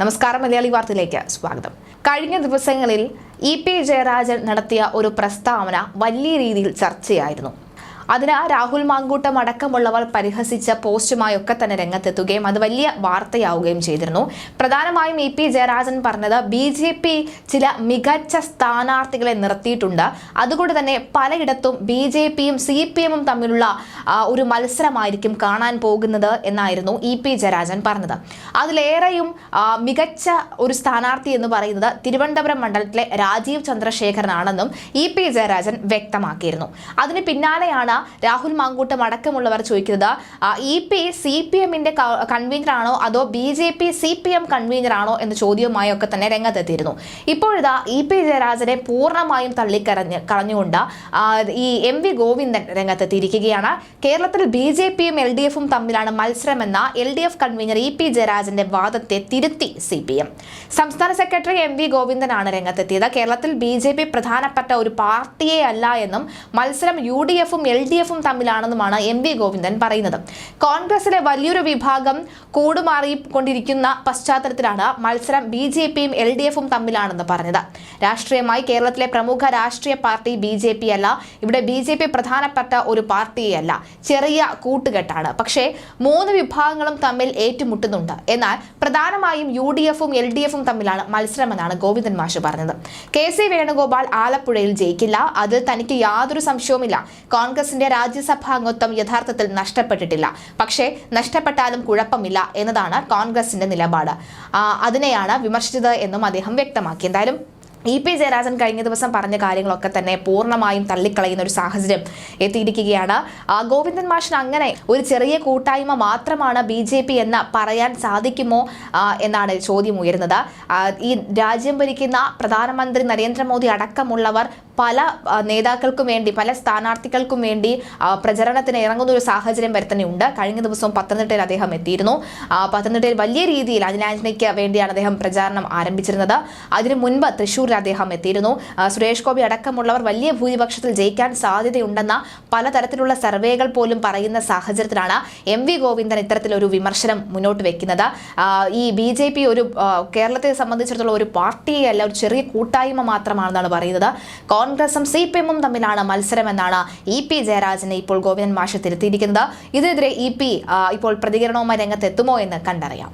നമസ്കാരം മലയാളി വാർത്തയിലേക്ക് സ്വാഗതം. കഴിഞ്ഞ ദിവസങ്ങളിൽ ഇ പി ജയരാജൻ നടത്തിയ ഒരു പ്രസ്താവന വലിയ രീതിയിൽ ചർച്ചയായിരുന്നു. അതിന് രാഹുൽ മാങ്കൂട്ടം അടക്കമുള്ളവർ പരിഹസിച്ച പോസ്റ്റുമായൊക്കെ തന്നെ രംഗത്തെത്തുകയും അത് വലിയ വാർത്തയാവുകയും ചെയ്തിരുന്നു. പ്രധാനമായും ഇ പി ജയരാജൻ പറഞ്ഞത് ബി ജെ പി ചില മികച്ച സ്ഥാനാർത്ഥികളെ നിർത്തിയിട്ടുണ്ട്. അതുകൊണ്ട് തന്നെ പലയിടത്തും ബി ജെ പിയും സി പി എമ്മും തമ്മിലുള്ള ഒരു മത്സരമായിരിക്കും കാണാൻ പോകുന്നത് എന്നായിരുന്നു ഇ പി ജയരാജൻ പറഞ്ഞത്. അതിലേറെയും മികച്ച ഒരു സ്ഥാനാർത്ഥി എന്ന് പറയുന്നത് തിരുവനന്തപുരം മണ്ഡലത്തിലെ രാജീവ് ചന്ദ്രശേഖരനാണെന്നും ഇ പി ജയരാജൻ വ്യക്തമാക്കിയിരുന്നു. അതിന് പിന്നാലെയാണ് രാഹുൽ മാങ്കൂട്ടം അടക്കമുള്ളവർ ചോദിക്കുന്നത് ഇ പി സി പി എമ്മിന്റെ കൺവീനർ ആണോ അതോ B J P C P M convener ആണോ എന്ന ചോദ്യവുമായി ഒക്കെ തന്നെ രംഗത്തെത്തിയിരുന്നു. ഇപ്പോഴിതാ ഇ പി ജയരാജനെ പൂർണമായും തള്ളിക്കരഞ്ഞ് കളഞ്ഞുകൊണ്ട് ഈ എം വി ഗോവിന്ദൻ രംഗത്തെത്തിയിരിക്കുകയാണ്. കേരളത്തിൽ ബി ജെ പിയും എൽ ഡി എഫും തമ്മിലാണ് മത്സരമെന്ന L D F convener E P ജയരാജന്റെ വാദത്തെ തിരുത്തി സി പി എം. സംസ്ഥാന സെക്രട്ടറി എം വി ഗോവിന്ദനാണ് രംഗത്തെത്തിയത്. കേരളത്തിൽ ബി ജെ പി പ്രധാനപ്പെട്ട ഒരു പാർട്ടിയെ അല്ല എന്നും മത്സരം യു ഡി എഫും എൽ ഡി എഫും തമ്മിലാണെന്നുമാണ് എം വി ഗോവിന്ദൻ പറയുന്നത്. കോൺഗ്രസിലെ വലിയൊരു വിഭാഗം കൂടുമാറിക്കൊണ്ടിരിക്കുന്ന പശ്ചാത്തലത്തിലാണ് മത്സരം ബി ജെ പിയും എൽ ഡി എഫും തമ്മിലാണെന്ന് പറഞ്ഞത്. രാഷ്ട്രീയമായി കേരളത്തിലെ പ്രമുഖ രാഷ്ട്രീയ പാർട്ടി ബി ജെ പി അല്ല ഇവിടെ ബി ജെ പി പ്രധാനപ്പെട്ട ഒരു പാർട്ടിയല്ല ചെറിയ കൂട്ടുകെട്ടാണ്. പക്ഷേ മൂന്ന് വിഭാഗങ്ങളും തമ്മിൽ ഏറ്റുമുട്ടുന്നുണ്ട്. എന്നാൽ പ്രധാനമായും യു ഡി എഫും എൽ ഡി എഫും തമ്മിലാണ് മത്സരമെന്നാണ് ഗോവിന്ദൻ മാഷ് പറഞ്ഞത്. കെ സി വേണുഗോപാൽ ആലപ്പുഴയിൽ ജയിക്കില്ല. അതിൽ തനിക്ക് യാതൊരു സംശയവുമില്ല. കോൺഗ്രസിന്റെ രാജ്യസഭാ അംഗത്വം യഥാർത്ഥത്തിൽ നഷ്ടപ്പെട്ടിട്ടില്ല. പക്ഷേ നഷ്ടപ്പെട്ടാലും കുഴപ്പമില്ല എന്നതാണ് കോൺഗ്രസിന്റെ നിലപാട്. അതിനെയാണ് വിമർശിച്ചത് എന്നും അദ്ദേഹം വ്യക്തമാക്കി. എന്തായാലും ഇ പി ജയരാജൻ കഴിഞ്ഞ ദിവസം പറഞ്ഞ കാര്യങ്ങളൊക്കെ തന്നെ പൂർണമായും തള്ളിക്കളയുന്ന ഒരു സാഹചര്യം എത്തിയിരിക്കുകയാണ്. ഗോവിന്ദൻ മാഷിന് അങ്ങനെ ഒരു ചെറിയ കൂട്ടായ്മ മാത്രമാണ് ബി ജെ പി എന്ന് പറയാൻ സാധിക്കുമോ എന്നാണ് ചോദ്യം ഉയരുന്നത്. ഈ രാജ്യം ഭരിക്കുന്ന പ്രധാനമന്ത്രി നരേന്ദ്രമോദി അടക്കമുള്ളവർ പല നേതാക്കൾക്കും വേണ്ടി പല സ്ഥാനാർത്ഥികൾക്കും വേണ്ടി പ്രചരണത്തിന് ഇറങ്ങുന്ന ഒരു സാഹചര്യം വരെ ഉണ്ട് കഴിഞ്ഞ ദിവസം പത്തനംതിട്ടയിൽ അദ്ദേഹം എത്തിയിരുന്നു. പത്തനംതിട്ടയിൽ വലിയ രീതിയിൽ അനിലാന്റണിക്ക് വേണ്ടിയാണ് അദ്ദേഹം പ്രചാരണം ആരംഭിച്ചിരുന്നത്. അതിനു മുൻപ് തൃശ്ശൂരിൽ അദ്ദേഹം എത്തിയിരുന്നു. സുരേഷ് ഗോപി അടക്കമുള്ളവർ വലിയ ഭൂരിപക്ഷത്തിൽ ജയിക്കാൻ സാധ്യതയുണ്ടെന്ന പലതരത്തിലുള്ള സർവേകൾ പോലും പറയുന്ന സാഹചര്യത്തിലാണ് എം വി ഗോവിന്ദൻ ഇത്തരത്തിലൊരു വിമർശനം മുന്നോട്ട് വെക്കുന്നത്. ഈ ബി ജെ പി ഒരു കേരളത്തെ സംബന്ധിച്ചിടത്തോളം ഒരു പാർട്ടിയല്ല ഒരു ചെറിയ കൂട്ടായ്മ മാത്രമാണെന്നാണ് പറയുന്നത്. കോൺഗ്രസും സി പി എമ്മും തമ്മിലാണ് മത്സരമെന്നാണ് ഇ പി ജയരാജനെ ഇപ്പോൾ ഗോവിന്ദൻ മാഷ് തിരുത്തിയിരിക്കുന്നത്. ഇതിനെതിരെ ഇ പി ഇപ്പോൾ പ്രതികരണവുമായി രംഗത്തെത്തുമോ എന്ന് കണ്ടറിയാം.